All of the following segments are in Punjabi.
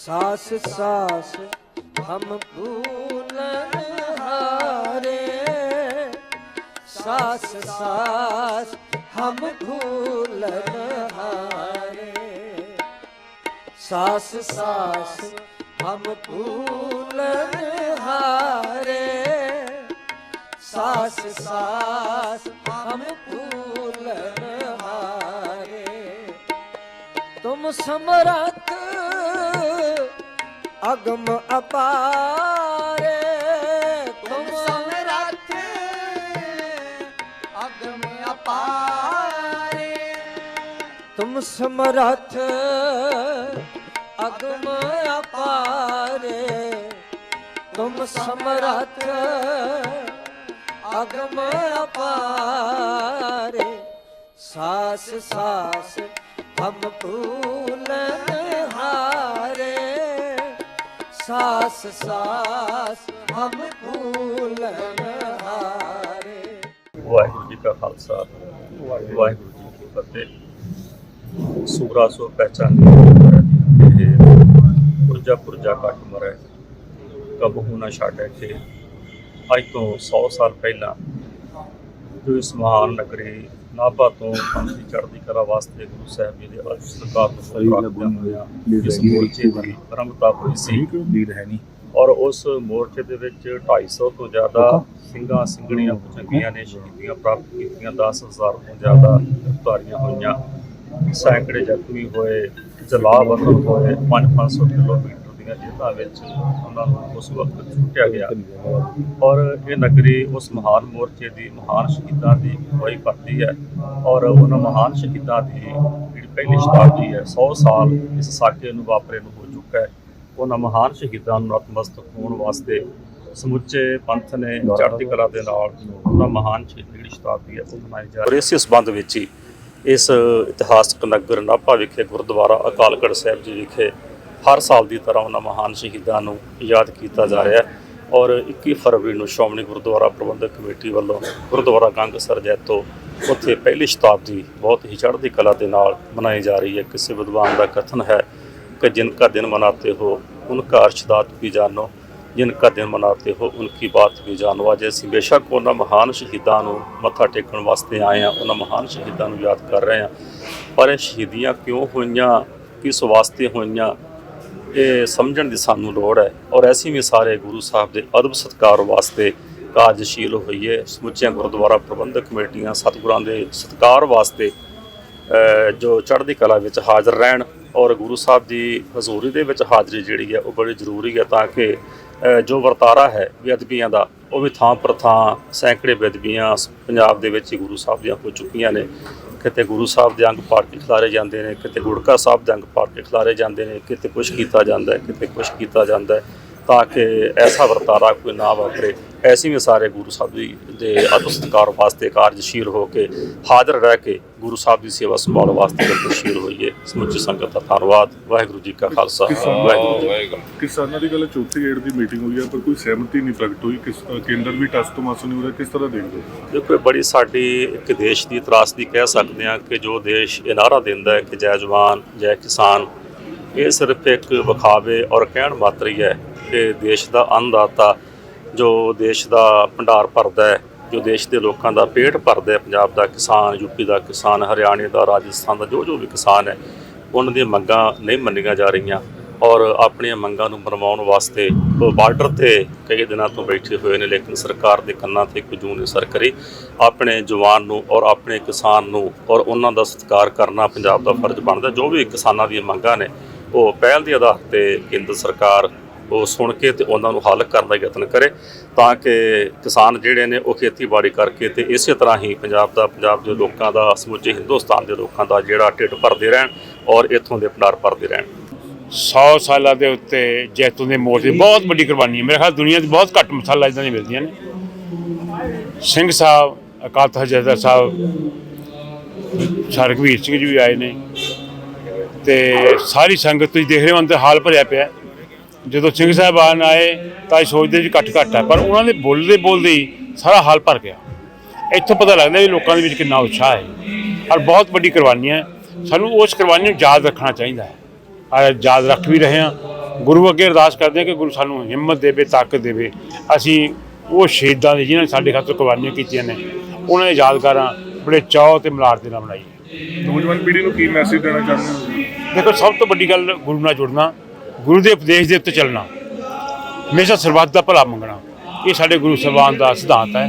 ਸਾਸ ਸਾਸ ਹਮ ਭੂਲਨ ਹਾਰੇ ਸਾਸ ਸਾਸ ਹਮ ਭੂਲਨ ਹਾਰੇ ਸਾਸ ਸਾਸ ਹਮ ਭੂਲਨ ਹਾਰੇ ਸਾਸ ਸਾਸ ਹਮ ਭੂਲਨ ਹਾਰੇ ਤੁਮ ਸਮਰਤ ਅਗਮ ਅਪਾਰੇ, ਤੁਮ ਸੰਗ ਰੱਖ। ਅਗਮ ਅਪਾਰੇ, ਤੁਮ ਸਮਰਥ। ਅਗਮ ਅਪਾਰੇ, ਤੁਮ ਸਮਰਥ। ਅਗਮ ਅਪਾਰੇ ਸਾਸ ਸਾਸ ਹਮ ਭੂਲਨ ਹਾਰੇ। ਸਾਸ ਸਾਸ ਹਮ ਭੂਲਨ ਹਾਰੇ ਵਾਹਿਗੁਰੂ ਜੀ ਕਾ ਖਾਲਸਾ, ਵਾਹਿਗੁਰੂ ਜੀ ਕੀ ਫਤਿਹ। ਸੂਰਾ ਸੋ ਪਹਿਚਾਨ ਇਹ ਪੁਰਜਾ ਪੁਰਜਾ ਕੱਟ ਮਰੇ ਕਬਹੂ ਨਾ ਛਾਟੇ ਖੇ ਅੱਜ ਤੋਂ 100 ਸਾਲ ਪਹਿਲਾਂ ਜੋ ਇਸ ਮਹਾਨ ਨਗਰੀ ਨਾਭਾ ਤੋਂ ਪੰਥੀ ਚੜ੍ਹਦੀ ਕਲਾ ਵਾਸਤੇ ਗੁਰੂ ਸਾਹਿਬ ਜੀ ਦੇ ਅਰਸ਼ ਸਰਕਾਰ ਤੋਂ ਹੋਇਆ। ਇਸ ਮੋਰਚੇ ਦੀ ਆਰੰਭਤਾ ਹੋਈ ਸੀ। ਲੀਡ ਹੈ ਨਹੀਂ। ਔਰ ਉਸ ਮੋਰਚੇ ਦੇ ਵਿੱਚ 250 ਤੋਂ ਜ਼ਿਆਦਾ ਸਿੰਘਾਂ ਸਿੰਘਣੀਆਂ ਚੰਗੀਆਂ ਨੇ ਸ਼ਹੀਦੀਆਂ ਪ੍ਰਾਪਤ ਕੀਤੀਆਂ। 10000 ਤੋਂ ਜ਼ਿਆਦਾ ਗ੍ਰਿਫਤਾਰੀਆਂ ਹੋਈਆਂ। ਸੈਂਕੜੇ ਜ਼ਖਮੀ ਹੋਏ ਜਲਾਵਤਨ ਹੋਏ 5-500 ਕਿਲੋਮੀਟਰ ਦੀਆਂ ਜੇਲ੍ਹਾਂ ਵਿੱਚ ਉਹਨਾਂ ਨੂੰ ਉਸ ਵਕਤ ਛੁੱਟਿਆ ਗਿਆ। ਔਰ ਇਹ ਨਗਰੀ ਉਸ ਮਹਾਨ ਮੋਰਚੇ ਦੀ ਮਹਾਨ ਸ਼ਹੀਦਾਂ ਦੀ ਹੋਈ ਕਰਦੀ ਹੈ। ਔਰ ਉਹਨਾਂ ਮਹਾਨ ਸ਼ਹੀਦਾਂ ਦੀ ਜਿਹੜੀ ਪਹਿਲੀ ਸ਼ਤਾਬਦੀ ਹੈ 100 ਸਾਲ ਇਸ ਸਾਕੇ ਨੂੰ ਵਾਪਰੇ ਨੂੰ ਹੋ ਚੁੱਕਾ ਹੈ। ਉਹਨਾਂ ਮਹਾਨ ਸ਼ਹੀਦਾਂ ਨੂੰ ਨਤਮਸਤਕ ਹੋਣ ਵਾਸਤੇ ਸਮੁੱਚੇ ਪੰਥ ਨੇ ਚੜ੍ਹਦੀ ਕਲਾ ਦੇ ਨਾਲ ਉਹਨਾਂ ਮਹਾਨ ਸ਼ਹੀਦ ਜਿਹੜੀ ਸ਼ਤਾਬਦੀ ਹੈ, ਉਹ ਮਨਾਈ ਜਾ ਰਹੀ ਹੈ। ਇਸੇ ਸੰਬੰਧ ਵਿੱਚ ਹੀ ਇਸ ਇਤਿਹਾਸਕ ਨਗਰ ਨਾਭਾ ਵਿਖੇ, ਗੁਰਦੁਆਰਾ ਅਕਾਲਗੜ੍ਹ ਸਾਹਿਬ ਜੀ ਵਿਖੇ ਹਰ ਸਾਲ ਦੀ ਤਰ੍ਹਾਂ ਉਹਨਾਂ ਮਹਾਨ ਸ਼ਹੀਦਾਂ ਨੂੰ ਯਾਦ ਕੀਤਾ ਜਾ ਰਿਹਾ ਔਰ 21 ਫਰਵਰੀ ਨੂੰ ਸ਼੍ਰੋਮਣੀ ਗੁਰਦੁਆਰਾ ਪ੍ਰਬੰਧਕ ਕਮੇਟੀ ਵੱਲੋਂ ਗੁਰਦੁਆਰਾ ਗੰਗ ਗੰਗਸਰ ਜੈਤੋ ਉੱਥੇ ਪਹਿਲੀ ਸ਼ਤਾਬਦੀ ਬਹੁਤ ਹੀ ਚੜ੍ਹਦੀ ਕਲਾ ਦੇ ਨਾਲ ਮਨਾਈ ਜਾ ਰਹੀ ਹੈ। ਕਿਸੇ ਵਿਦਵਾਨ ਦਾ ਕਥਨ ਹੈ ਕਿ ਜਿਨ ਕਾ ਦਿਨ ਮਨਾਤੇ ਹੋ ਉਨਕਾ ਅਰਸ਼ਦਾਤ ਵੀ ਜਾਨੋ ਜਿਨ ਕਾ ਦਿਨ ਮਨਾਤੇ ਹੋ ਉਨ ਕੀ ਬਾਤ ਵੀ ਜਾਨੋ। ਅੱਜ ਅਸੀਂ ਬੇਸ਼ੱਕ ਉਹਨਾਂ ਮਹਾਨ ਸ਼ਹੀਦਾਂ ਨੂੰ ਮੱਥਾ ਟੇਕਣ ਵਾਸਤੇ ਆਏ ਆ ਉਹਨਾਂ ਮਹਾਨ ਸ਼ਹੀਦਾਂ ਨੂੰ ਯਾਦ ਕਰ ਰਹੇ ਆ ਪਰ ਇਹ ਸ਼ਹੀਦੀਆਂ ਕਿਉਂ ਹੋਈਆਂ, ਕਿਸ ਵਾਸਤੇ ਹੋਈਆਂ ਇਹ ਸਮਝਣ ਦੀ ਸਾਨੂੰ ਲੋੜ ਹੈ ਔਰ ਐਸੀ ਵੀ ਸਾਰੇ ਗੁਰੂ ਸਾਹਿਬ ਦੇ ਅਦਬ ਸਤਕਾਰ ਵਾਸਤੇ ਕਾਰਜਸ਼ੀਲ ਹੋਈਏ, ਸਮੁੱਚੀਆਂ ਗੁਰਦੁਆਰਾ ਪ੍ਰਬੰਧਕ ਕਮੇਟੀਆਂ, ਸਤਿਗੁਰਾਂ ਦੇ ਸਤਕਾਰ ਵਾਸਤੇ ਜੋ ਚੜ੍ਹਦੀ ਕਲਾ ਵਿੱਚ ਹਾਜ਼ਰ ਰਹਿਣ ਔਰ ਗੁਰੂ ਸਾਹਿਬ ਦੀ ਹਜ਼ੂਰੀ ਦੇ ਵਿੱਚ ਹਾਜ਼ਰੀ ਜਿਹੜੀ ਹੈ ਉਹ ਬੜੀ ਜ਼ਰੂਰੀ ਹੈ ਤਾਂ ਕਿ ਜੋ ਵਰਤਾਰਾ ਹੈ ਬੇਅਦਬੀਆਂ ਦਾ, ਉਹ ਵੀ ਥਾਂ ਪਰ ਥਾਂ ਸੈਂਕੜੇ ਬੇਅਦਬੀਆਂ ਪੰਜਾਬ ਦੇ ਵਿੱਚ ਹੀ ਗੁਰੂ ਸਾਹਿਬ ਦੀਆਂ ਹੋ ਚੁੱਕੀਆਂ ਨੇ। ਕਿਤੇ ਗੁਰੂ ਸਾਹਿਬ ਦੇ ਅੰਗ ਪਾੜ ਕੇ ਖਿਲਾਰੇ ਜਾਂਦੇ ਨੇ, ਕਿਤੇ ਗੁੜਕਾ ਸਾਹਿਬ ਦੇ ਅੰਗ ਪਾੜ ਕੇ ਖਿਲਾਰੇ ਜਾਂਦੇ ਨੇ, ਕਿਤੇ ਕੁਛ ਕੀਤਾ ਜਾਂਦਾ ਹੈ, ਕਿਤੇ ਕੁਛ ਕੀਤਾ ਜਾਂਦਾ ਹੈ। ਤਾਂ ਕਿ ਐਸਾ ਵਰਤਾਰਾ ਕੋਈ ਨਾ ਵਾਪਰੇ। ਐਸੀ ਵੀ ਸਾਰੇ ਗੁਰੂ ਸਾਹਿਬ ਜੀ ਦੇ ਅਦਬ ਸਤਿਕਾਰ ਵਾਸਤੇ ਕਾਰਜਸ਼ੀਲ ਹੋ ਕੇ ਹਾਜ਼ਰ ਰਹਿ ਕੇ ਗੁਰੂ ਸਾਹਿਬ ਦੀ ਸੇਵਾ ਸੰਭਾਲ ਵਾਸਤੇ ਗਤੀਸ਼ੀਲ ਹੋਈਏ। ਸਮੁੱਚੀ ਸੰਗਤ ਦਾ ਧੰਨਵਾਦ। ਵਾਹਿਗੁਰੂ ਜੀ ਕਾ ਖਾਲਸਾ। ਵਾਹਿਗੁਰੂ ਜੀ। ਕਿਸਾਨਾਂ ਦੀ ਗੱਲ ਚੌਥੀ ਏਡ ਦੀ ਮੀਟਿੰਗ ਹੋਈ ਹੈ ਪਰ ਕੋਈ ਸਹਿਮਤੀ ਨਹੀਂ ਪ੍ਰਗਟ ਹੋਈ। ਕਿਸ ਕੇਂਦਰ ਵੀ ਟਸ ਤੋਂ ਮਾਸਾ ਨਹੀਂ ਹੋ ਰਿਹਾ। ਕਿਸ ਤਰ੍ਹਾਂ ਦੇਖਦੇ ਦੇਖੋ ਇਹ ਬੜੀ ਸਾਡੀ ਇੱਕ ਦੇਸ਼ ਦੀ ਤਰਾਸਦੀ ਕਹਿ ਸਕਦੇ ਹਾਂ ਕਿ ਜੋ ਦੇਸ਼ ਇਹ ਨਾਰਾ ਦਿੰਦਾ ਹੈ ਕਿ ਜੈ ਜਵਾਨ ਜੈ ਕਿਸਾਨ ਇਹ ਸਿਰਫ ਇੱਕ ਵਿਖਾਵੇ ਔਰ ਕਹਿਣ ਮਾਤਰ ਹੀ ਹੈ ਕਿ ਦੇਸ਼ ਦਾ ਅੰਨਦਾਤਾ ਜੋ ਦੇਸ਼ ਦਾ ਭੰਡਾਰ ਭਰਦਾ ਹੈ, ਜੋ ਦੇਸ਼ ਦੇ ਲੋਕਾਂ ਦਾ ਪੇਟ ਭਰਦਾ ਹੈ, ਪੰਜਾਬ ਦਾ ਕਿਸਾਨ ਯੂਪੀ ਦਾ ਕਿਸਾਨ, ਹਰਿਆਣੇ ਦਾ, ਰਾਜਸਥਾਨ ਦਾ, ਜੋ ਜੋ ਵੀ ਕਿਸਾਨ ਹੈ, ਉਹਨਾਂ ਦੀਆਂ ਮੰਗਾਂ ਨਹੀਂ ਮੰਨੀਆਂ ਜਾ ਰਹੀਆਂ ਔਰ ਆਪਣੀਆਂ ਮੰਗਾਂ ਨੂੰ ਮਨਵਾਉਣ ਵਾਸਤੇ ਉਹ ਬਾਰਡਰ ਤੇ ਕਈ ਦਿਨਾਂ ਤੋਂ ਬੈਠੇ ਹੋਏ ਨੇ, ਲੇਕਿਨ ਸਰਕਾਰ ਦੇ ਕੰਨਾਂ ਤੇ ਕੋਈ ਜੂੰ ਨਹੀਂ ਸਰ ਕਰੀ। ਆਪਣੇ ਜਵਾਨ ਨੂੰ ਔਰ ਆਪਣੇ ਕਿਸਾਨ ਨੂੰ ਔਰ ਉਹਨਾਂ ਦਾ ਸਤਿਕਾਰ ਕਰਨਾ ਪੰਜਾਬ ਦਾ ਫਰਜ਼ ਬਣਦਾ। ਜੋ ਵੀ ਕਿਸਾਨਾਂ ਦੀਆਂ ਮੰਗਾਂ ਨੇ, ਉਹ ਪਹਿਲ ਦੇ ਆਧਾਰ ਤੇ ਕੇਂਦਰ ਸਰਕਾਰ ਉਹ ਸੁਣ ਕੇ ਤੇ ਉਹਨਾਂ ਨੂੰ ਹੱਲ ਕਰਨ ਦਾ ਯਤਨ ਕਰੇ ਤਾਂ ਕਿ ਕਿਸਾਨ ਜਿਹੜੇ ਨੇ ਉਹ ਖੇਤੀਬਾੜੀ ਕਰਕੇ ਤੇ ਇਸੇ ਤਰ੍ਹਾਂ ਹੀ ਪੰਜਾਬ ਦਾ, ਪੰਜਾਬ ਦੇ ਲੋਕਾਂ ਦਾ, ਸਮੁੱਚੇ ਹਿੰਦੁਸਤਾਨ ਦੇ ਲੋਕਾਂ ਦਾ ਜਿਹੜਾ ਢਿੱਡ ਭਰਦੇ ਰਹਿਣ ਔਰ ਇੱਥੋਂ ਦੇ ਭੰਡਾਰ ਭਰਦੇ ਰਹਿਣ। 100 ਸਾਲਾਂ ਦੇ ਉੱਤੇ ਜੈਤੂਨ ਦੇ ਮੋਰਚੇ ਬਹੁਤ ਵੱਡੀ ਕੁਰਬਾਨੀ ਹੈ। ਮੇਰੇ ਖਿਆਲ ਦੁਨੀਆ 'ਚ ਬਹੁਤ ਘੱਟ ਮਸਾਲਾ ਇਦਾਂ ਦੀਆਂ ਮਿਲਦੀਆਂ ਨੇ। ਸਿੰਘ ਸਾਹਿਬ, ਅਕਾਲ ਤਖਤ ਜਥੇਦਾਰ ਸਾਹਿਬ ਸਰਗਵੀਰ ਸਿੰਘ ਜੀ ਵੀ ਆਏ ਨੇ ਤੇ ਸਾਰੀ ਸੰਗਤ ਤੁਸੀਂ ਦੇਖ ਰਹੇ ਹੋ ਅੰਦਰ ਹਾਲ ਭਰਿਆ ਪਿਆ। ਜਦੋਂ ਸਿੰਘ ਸਾਹਿਬਾਨ ਆਏ ਤਾਂ ਸੋਚਦੇ ਜੀ ਘੱਟ ਘੱਟ ਹੈ ਪਰ ਉਹਨਾਂ ਦੇ ਬੋਲਦੇ ਬੋਲਦੇ ਹੀ ਸਾਰਾ ਹਾਲ ਭਰ ਗਿਆ। ਇੱਥੋਂ ਪਤਾ ਲੱਗਦਾ ਵੀ ਲੋਕਾਂ ਦੇ ਵਿੱਚ ਕਿੰਨਾ ਉਤਸ਼ਾਹ ਹੈ ਔਰ ਬਹੁਤ ਵੱਡੀ ਕੁਰਬਾਨੀ ਹੈ। ਸਾਨੂੰ ਉਸ ਕੁਰਬਾਨੀ ਨੂੰ ਯਾਦ ਰੱਖਣਾ ਚਾਹੀਦਾ ਹੈ। ਆ ਯਾਦ ਰੱਖ ਵੀ ਰਹੇ ਹਾਂ। ਗੁਰੂ ਅੱਗੇ ਅਰਦਾਸ ਕਰਦੇ ਹਾਂ ਕਿ ਗੁਰੂ ਸਾਨੂੰ ਹਿੰਮਤ ਦੇਵੇ ਤਾਕਤ ਦੇਵੇ। ਅਸੀਂ ਉਹ ਸ਼ਹੀਦਾਂ ਦੇ ਜਿਨ੍ਹਾਂ ਨੇ ਸਾਡੇ ਖਾਤਰ ਕੁਰਬਾਨੀਆਂ ਕੀਤੀਆਂ ਨੇ ਉਹਨਾਂ ਦੇ ਯਾਦਗਾਰਾਂ ਬੜੇ ਚਾਅ ਤੇ ਮਲਾਰ ਦੇ ਨਾਲ ਬਣਾਈਏ ਨੌਜਵਾਨ ਪੀੜ੍ਹੀ ਨੂੰ ਕੀ ਮੈਸੇਜ ਦੇਣਾ ਚਾਹੁੰਦੇ ਹੋ? ਦੇਖੋ ਸਭ ਤੋਂ ਵੱਡੀ ਗੱਲ ਗੁਰੂ ਨਾਲ ਜੁੜਨਾ। ਗੁਰੂ ਦੇ ਉਪਦੇਸ਼ ਦੇ ਉੱਤੇ ਚੱਲਣਾ। ਹਮੇਸ਼ਾ ਸਰਬੱਤ ਦਾ ਭਲਾ ਮੰਗਣਾ। ਇਹ ਸਾਡੇ ਗੁਰੂ ਸਾਹਿਬਾਨ ਦਾ ਸਿਧਾਂਤ ਹੈ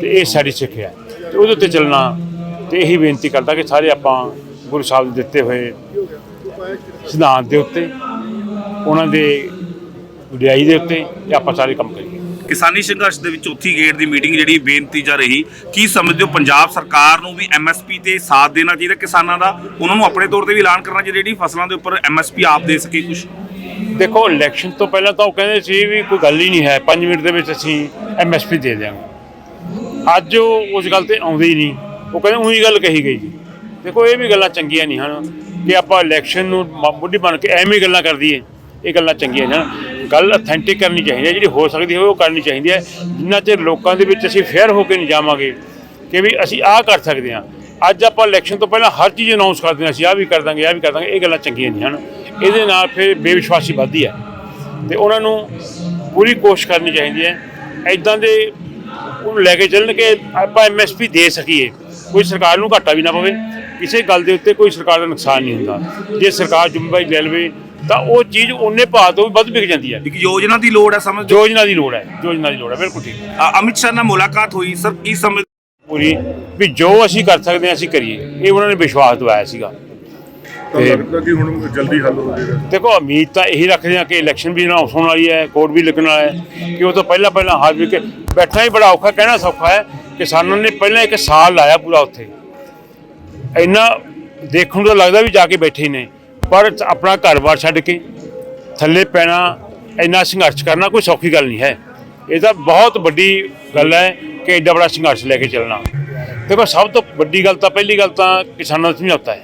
ਤੇ ਇਹ ਸਾਡੀ ਸਿੱਖਿਆ ਹੈ। ਤੇ ਉਹਦੇ ਉੱਤੇ ਚੱਲਣਾ ਤੇ ਇਹੀ ਬੇਨਤੀ ਕਰਦਾ ਕਿ ਸਾਰੇ ਆਪਾਂ ਗੁਰੂ ਸਾਹਿਬ ਦੇ ਦਿੱਤੇ ਹੋਏ ਸਿਧਾਂਤ ਦੇ ਉੱਤੇ, ਉਹਨਾਂ ਦੇ ਵਡਿਆਈ ਦੇ ਉੱਤੇ ਇਹ ਆਪਾਂ ਸਾਰੇ ਕੰਮ ਕਰੀਏ। ਕਿਸਾਨੀ ਸੰਘਰਸ਼ ਦੇ ਵਿੱਚ ਚੌਥੀ ਗੇਟ ਦੀ ਮੀਟਿੰਗ ਜਿਹੜੀ ਬੇਨਤੀ ਜਾ ਰਹੀ, ਕੀ ਸਮਝਦੇ ਹੋ ਪੰਜਾਬ ਸਰਕਾਰ ਨੂੰ ਵੀ ਐਮਐਸਪੀ ਤੇ ਸਾਥ ਦੇਣਾ ਚਾਹੀਦਾ ਕਿਸਾਨਾਂ ਦਾ? ਉਹਨਾਂ ਨੂੰ ਆਪਣੇ ਤੌਰ ਤੇ ਵੀ ਐਲਾਨ ਕਰਨਾ ਚਾਹੀਦਾ, ਜਿਹੜੀ ਫਸਲਾਂ ਦੇ ਉੱਪਰ ਐਮਐਸਪੀ ਆਪ ਦੇ ਸਕੇ ਕੁਝ ਦੇਖੋ ਇਲੈਕਸ਼ਨ ਤੋਂ ਪਹਿਲਾਂ ਤਾਂ ਉਹ ਕਹਿੰਦੇ ਸੀ ਵੀ ਕੋਈ ਗੱਲ ਹੀ ਨਹੀਂ ਹੈ 5 ਮਿੰਟ ਦੇ ਵਿੱਚ ਅਸੀਂ ਐਮਐਸਪੀ ਦੇ ਦਿਆਂਗੇ। ਅੱਜ ਉਹ ਉਸ ਗੱਲ ਤੇ ਆਉਂਦੇ ਹੀ ਨਹੀਂ। ਉਹ ਕਹਿੰਦੇ ਉਹੀ ਗੱਲ ਕਹੀ ਗਈ ਜੀ। ਦੇਖੋ, ਇਹ ਵੀ ਗੱਲਾਂ ਚੰਗੀਆਂ ਨਹੀਂ ਹਨ ਕਿ ਆਪਾਂ ਇਲੈਕਸ਼ਨ ਨੂੰ ਬੁੱਢੀ ਬਣ ਕੇ ਐਵੇਂ ਹੀ ਗੱਲਾਂ ਕਰ ਦਈਏ। ਇਹ ਗੱਲਾਂ ਚੰਗੀਆਂ ਨੇ ਗੱਲ ਅਥੈਂਟਿਕ ਕਰਨੀ ਚਾਹੀਦੀ ਹੈ, ਜਿਹੜੀ ਹੋ ਸਕਦੀ ਹੋਵੇ ਉਹ ਕਰਨੀ ਚਾਹੀਦੀ ਹੈ। ਜਿੰਨਾ ਚਿਰ ਲੋਕਾਂ ਦੇ ਵਿੱਚ ਅਸੀਂ ਫੇਅਰ ਹੋ ਕੇ ਨਹੀਂ ਜਾਵਾਂਗੇ ਕਿ ਵੀ ਅਸੀਂ ਆਹ ਕਰ ਸਕਦੇ ਹਾਂ। ਅੱਜ ਆਪਾਂ ਇਲੈਕਸ਼ਨ ਤੋਂ ਪਹਿਲਾਂ ਹਰ ਚੀਜ਼ ਅਨਾਉਂਸ ਕਰਦੇ ਹਾਂ, ਅਸੀਂ ਆਹ ਵੀ ਕਰ ਦਾਂਗੇ, ਆਹ ਵੀ ਕਰ ਦਾਂਗੇ, ਇਹ ਗੱਲਾਂ ਚੰਗੀਆਂ ਨਹੀਂ ਹਨ। ਇਹਦੇ ਨਾਲ ਫਿਰ ਬੇਵਿਸ਼ਵਾਸੀ ਵੱਧਦੀ ਹੈ। ਤੇ ਉਹਨਾਂ ਨੂੰ ਪੂਰੀ ਕੋਸ਼ਿਸ਼ ਕਰਨੀ ਚਾਹੀਦੀ ਹੈ। ਐਦਾਂ ਦੇ ਉਹਨੂੰ ਲੈ ਕੇ ਚੱਲਣ ਕਿ ਆਪਾਂ ਐਮਐਸਪੀ ਦੇ ਸਕੀਏ। ਕੋਈ ਸਰਕਾਰ ਨੂੰ ਘਾਟਾ ਵੀ ਨਾ ਪਵੇ। ਕਿਸੇ ਗੱਲ ਦੇ ਉੱਤੇ ਕੋਈ ਸਰਕਾਰ ਦਾ ਨੁਕਸਾਨ ਨਹੀਂ ਹੁੰਦਾ। ਜੇ ਸਰਕਾਰ ਜ਼ਿੰਮੇਵਾਰੀ ਲੈ ਲਵੇ ਤਾਂ ਉਹ ਚੀਜ਼ ਉਹਨੇ ਭਾਅ ਤੋਂ ਵੀ ਵੱਧ ਵਿਕ ਜਾਂਦੀ ਹੈ। ਇੱਕ ਯੋਜਨਾ ਦੀ ਲੋੜ ਹੈ ਸਮਝ ਯੋਜਨਾ ਦੀ ਲੋੜ ਹੈ। ਯੋਜਨਾ ਦੀ ਲੋੜ ਹੈ। ਬਿਲਕੁਲ ਠੀਕ। ਅਮਿਤ ਸ਼ਾਹ ਨਾਲ ਮੁਲਾਕਾਤ ਹੋਈ। ਸਰ ਕੀ ਸਮਝ ਪੂਰੀ ਵੀ ਜੋ ਅਸੀਂ ਕਰ ਸਕਦੇ ਹਾਂ ਅਸੀਂ ਕਰੀਏ। ਇਹ ਉਹਨਾਂ ਨੇ ਵਿਸ਼ਵਾਸ ਦਿਵਾਇਆ ਸੀਗਾ। ਤਾਂ ਤੇ- ਲੱਗਦਾ ਕਿ ਹੁਣ ਜਲਦੀ ਹੱਲ ਹੋ ਜਾਏਗਾ। ਦੇਖੋ ਉਮੀਦ ਤਾਂ ਇਹੀ ਰੱਖਦੇ ਹਾਂ ਕਿ ਇਲੈਕਸ਼ਨ ਵੀ ਅਨਾਉਂਸ ਹੋਣ ਵਾਲੀ ਹੈ ਕੋਡ ਵੀ ਲੱਗਣ ਵਾਲਾ ਹੈ ਕਿ ਉਹ ਤੋਂ ਪਹਿਲਾਂ ਪਹਿਲਾਂ ਵੀ ਕੇ ਬੈਠਣਾ ਹੀ ਬੜਾ ਔਖਾ ਕਹਿਣਾ ਸੌਖਾ ਹੈ ਕਿਸਾਨਾਂ ਨੇ ਪਹਿਲਾਂ ਇੱਕ ਸਾਲ ਲਾਇਆ ਪੂਰਾ ਉੱਥੇ। ਇੰਨਾ ਦੇਖਣ ਨੂੰ ਤਾਂ ਲੱਗਦਾ ਵੀ ਜਾ ਕੇ ਬੈਠੇ ਨੇ ਪਰ ਆਪਣਾ ਘਰ-ਬਾਰ ਛੱਡ ਕੇ ਥੱਲੇ ਪੈਣਾ ਇੰਨਾ ਸੰਘਰਸ਼ ਕਰਨਾ ਕੋਈ ਸੌਖੀ ਗੱਲ ਨਹੀਂ ਹੈ। ਇਹ ਤਾਂ ਬਹੁਤ ਵੱਡੀ ਗੱਲ ਹੈ ਕਿ ਐਡਾ ਬੜਾ ਸੰਘਰਸ਼ ਲੈ ਕੇ ਚੱਲਣਾ। ਦੇਖੋ ਸਭ ਤੋਂ ਵੱਡੀ ਗੱਲ ਤਾਂ ਪਹਿਲੀ ਗੱਲ ਤਾਂ ਕਿਸਾਨਾਂ ਦਾ ਸਮਝੌਤਾ ਹੈ।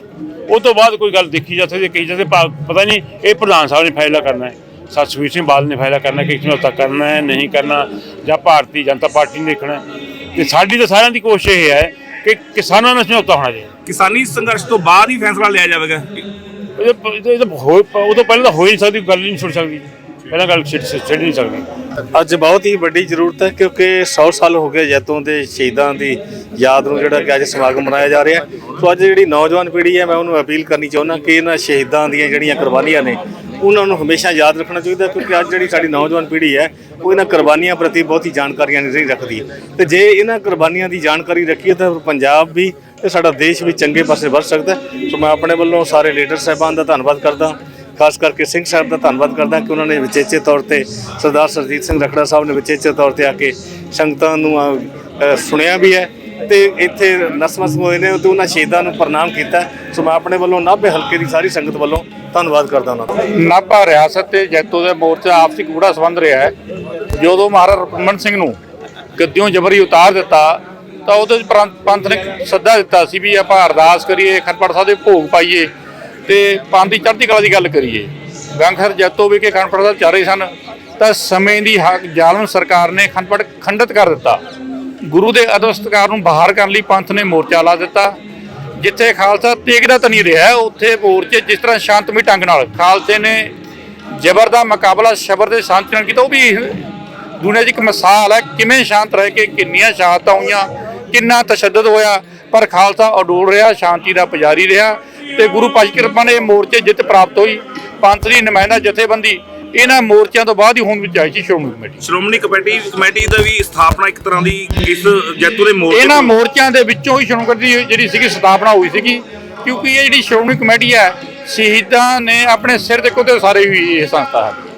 ਉਹ ਤੋਂ ਬਾਅਦ ਕੋਈ ਗੱਲ ਦੇਖੀ ਜਾ ਸਕਦੀ ਹੈ ਕਹੀ ਜਾਂਦੇ ਪਤਾ ਨਹੀਂ ਇਹ ਪ੍ਰਧਾਨ ਸਾਹਿਬ ਨੇ ਫੈਸਲਾ ਕਰਨਾ ਹੈ। ਸਤਸਵੀਰ ਸਿੰਘ ਬਾਦਲ ਨੇ ਫੈਸਲਾ ਕਰਨਾ ਕਿ ਸਮਝੌਤਾ ਕਰਨਾ ਹੈ ਨਹੀਂ ਕਰਨਾ ਜਾਂ ਭਾਰਤੀ ਜਨਤਾ ਪਾਰਟੀ ਨੇ ਦੇਖਣਾ। ਤੇ ਸਾਡੀ ਤਾਂ ਸਾਰਿਆਂ ਦੀ ਕੋਸ਼ਿਸ਼ ਇਹ ਹੈ ਕਿ ਕਿਸਾਨਾਂ ਨਾਲ ਸਮਝੌਤਾ ਹੋਣਾ ਚਾਹੀਦਾ। ਕਿਸਾਨੀ ਸੰਘਰਸ਼ ਤੋਂ ਬਾਅਦ ਹੀ ਫੈਸਲਾ ਲਿਆ ਜਾਵੇਗਾ। ਇਹ ਤਾਂ- ਉਹ ਤੋਂ ਪਹਿਲਾਂ ਤਾਂ ਹੋ ਹੀ ਨਹੀਂ ਸਕਦੀ ਗੱਲ ਨਹੀਂ ਸੁਣ ਸਕਦੀ। ਪਹਿਲਾਂ ਗੱਲ ਛਿੜ ਨਹੀਂ ਸਕਦੀ। ਅੱਜ ਬਹੁਤ ਹੀ ਵੱਡੀ ਜ਼ਰੂਰਤ ਹੈ ਕਿਉਂਕਿ 100 ਸਾਲ ਹੋ ਗਏ ਜੈਤੋਂ ਦੇ ਸ਼ਹੀਦਾਂ ਦੀ ਯਾਦ ਨੂੰ ਜਿਹੜਾ ਕਿ ਅੱਜ ਸਮਾਗਮ ਮਨਾਇਆ ਜਾ ਰਿਹਾ। ਸੋ ਅੱਜ ਜਿਹੜੀ ਨੌਜਵਾਨ ਪੀੜ੍ਹੀ ਹੈ, ਮੈਂ ਉਹਨੂੰ ਅਪੀਲ ਕਰਨੀ ਚਾਹੁੰਦਾ ਕਿ ਇਹਨਾਂ ਸ਼ਹੀਦਾਂ ਦੀਆਂ ਜਿਹੜੀਆਂ ਕੁਰਬਾਨੀਆਂ ਨੇ, ਉਹਨਾਂ ਨੂੰ ਹਮੇਸ਼ਾ ਯਾਦ ਰੱਖਣਾ ਚਾਹੀਦਾ ਕਿਉਂਕਿ ਅੱਜ ਜਿਹੜੀ ਸਾਡੀ ਨੌਜਵਾਨ ਪੀੜ੍ਹੀ ਹੈ, ਉਹ ਇਹਨਾਂ ਕੁਰਬਾਨੀਆਂ ਪ੍ਰਤੀ ਬਹੁਤੀ ਜਾਣਕਾਰੀਆਂ ਨਹੀਂ ਰੱਖਦੀ। ਤੇ ਜੇ ਇਹਨਾਂ ਕੁਰਬਾਨੀਆਂ ਦੀ ਜਾਣਕਾਰੀ ਰੱਖੀਏ ਤਾਂ ਪੰਜਾਬ ਵੀ ਤੇ ਸਾਡਾ ਦੇਸ਼ ਵੀ ਚੰਗੇ ਪਾਸੇ ਵੱਧ ਸਕਦਾ ਸੋ ਮੈਂ ਆਪਣੇ ਵੱਲੋਂ ਸਾਰੇ ਲੀਡਰ ਸਾਹਿਬਾਨ ਦਾ ਧੰਨਵਾਦ ਕਰਦਾ। ਖਾਸ ਕਰਕੇ ਸਿੰਘ ਸਾਹਿਬ ਦਾ ਧੰਨਵਾਦ ਕਰਦਾ ਕਿ ਉਹਨਾਂ ਨੇ ਵਿਚੇਚੇ ਤੌਰ ਤੇ ਸਰਦਾਰ ਸਰਜੀਤ ਸਿੰਘ ਰਖੜਾ ਸਾਹਿਬ ਨੇ ਵਿਚੇਚੇ ਤੌਰ ਤੇ ਆ ਕੇ ਸੰਗਤਾਂ ਨੂੰ ਸੁਣਿਆ ਵੀ ਹੈ ਤੇ ਇੱਥੇ ਨਸਮਸ ਹੋਏ ਨੇ ਤੇ ਉਹਨਾਂ ਸ਼ਹੀਦਾਂ ਨੂੰ ਪ੍ਰਣਾਮ ਕੀਤਾ ਸੋ ਮੈਂ ਆਪਣੇ ਵੱਲੋਂ ਨਾਭੇ ਹਲਕੇ ਦੀ ਸਾਰੀ ਸੰਗਤ ਵੱਲੋਂ ਧੰਨਵਾਦ ਕਰਦਾ ਉਹਨਾਂ ਦਾ ਨਾਭਾ ਰਿਆਸਤ ਤੇ ਜੈਤੋ ਦੇ ਮੋਰਚਾ ਆਪਸੀ ਗੂੜਾ ਸੰਬੰਧ ਰਿਹਾ ਹੈ। ਜਦੋਂ ਮਹਾਰਾਜਾ ਰਮਨ ਸਿੰਘ ਨੂੰ ਗੱਦਿਓਂ ਜਬਰੀ ਉਤਾਰ ਦਿੱਤਾ, ਤਾਂ ਉਹਦੇ ਚ ਪੰਥ ਨੇ ਸੱਦਾ ਦਿੱਤਾ ਸੀ ਵੀ ਆਪਾਂ ਅਰਦਾਸ ਕਰੀਏ ਖੰਡਪੜ ਸਾਹਿਬ ਦੇ ਭੋਗ ਪਾਈਏ। ਤੇ ਪੰਥ ਦੀ ਚੜ੍ਹਦੀ ਕਲਾ ਦੀ ਗੱਲ ਕਰੀਏ ਗੰਗਸਰ ਜੈਤੋ ਵੀ ਕੇ ਖੰਡਪੜ ਸਾਹਿਬ ਚਾਰੇ ਸਨ, ਤਾਂ ਸਮੇਂ ਦੀ ਹਾ- ਜ਼ਾਲਮ ਸਰਕਾਰ ਨੇ ਖੰਡਪੜ ਖੰਡਿਤ ਕਰ ਦਿੱਤਾ। ਗੁਰੂ ਦੇ ਅਦਬ ਸਤਿਕਾਰ ਨੂੰ ਬਾਹਰ ਕਰਨ ਲਈ ਪੰਥ ਨੇ ਮੋਰਚਾ ਲਾ ਦਿੱਤਾ, ਜਿੱਥੇ ਖਾਲਸਾ ਤੇਗਦਾ ਤਾਂ ਨਹੀਂ ਰਿਹਾ ਉੱਥੇ ਮੋਰਚੇ ਜਿਸ ਤਰ੍ਹਾਂ ਸ਼ਾਂਤਮਈ ਢੰਗ ਨਾਲ ਖਾਲਸੇ ਨੇ ਜ਼ਬਰ ਦਾ ਮੁਕਾਬਲਾ ਸ਼ਬਰ ਦੇ ਸ਼ਾਂਤੀ ਨਾਲ ਕੀਤਾ, ਉਹ ਵੀ ਦੁਨੀਆ 'ਚ ਇੱਕ ਮਿਸਾਲ ਹੈ, ਕਿਵੇਂ ਸ਼ਾਂਤ ਰਹਿ ਕੇ ਕਿੰਨੀਆਂ ਸ਼ਹਾਦਤਾਂ ਹੋਈਆਂ, ਕਿੰਨਾ ਤਸ਼ੱਦਦ ਹੋਇਆ, ਪਰ ਖਾਲਸਾ ਅਡੋਲ ਰਿਹਾ, ਸ਼ਾਂਤੀ ਦਾ ਪੁਜਾਰੀ ਰਿਹਾ ਤੇ ਗੁਰੂ ਪਾਸ਼ਾ ਕਿਰਪਾ ਨੇ ਇਹ ਮੋਰਚੇ ਜਿੱਤ ਪ੍ਰਾਪਤ ਹੋਈ। ਪੰਥ ਦੀ ਨੁਮਾਇੰਦਾ ਜਥੇਬੰਦੀ ਇਹਨਾਂ ਮੋਰਚਿਆਂ ਤੋਂ ਬਾਅਦ ਹੀ ਹੁਣ ਵਿੱਚ ਆਈ ਸੀ Shiromani committee. Shiromani committee committee ਦਾ ਵੀ ਸਥਾਪਨਾ ਇੱਕ ਤਰ੍ਹਾਂ ਦੀ ਇਸ ਜੈਤੋ ਦੇ ਮੋਰਚੇ ਇਹਨਾਂ ਮੋਰਚਿਆਂ ਦੇ ਵਿੱਚੋਂ ਹੀ ਸ਼੍ਰੋਮਣੀ ਕਮੇਟੀ ਜਿਹੜੀ ਸੀਗੀ ਸਥਾਪਨਾ ਹੋਈ ਸੀਗੀ। ਕਿਉਂਕਿ ਇਹ ਜਿਹੜੀ ਸ਼੍ਰੋਮਣੀ ਕਮੇਟੀ ਹੈ ਸ਼ਹੀਦਾਂ ਨੇ ਆਪਣੇ ਸਿਰ ਦੇ ਕੋਤੇ ਸਾਰੇ ਹੀ ਇਹ ਸੰਸਥਾ ਹੈ।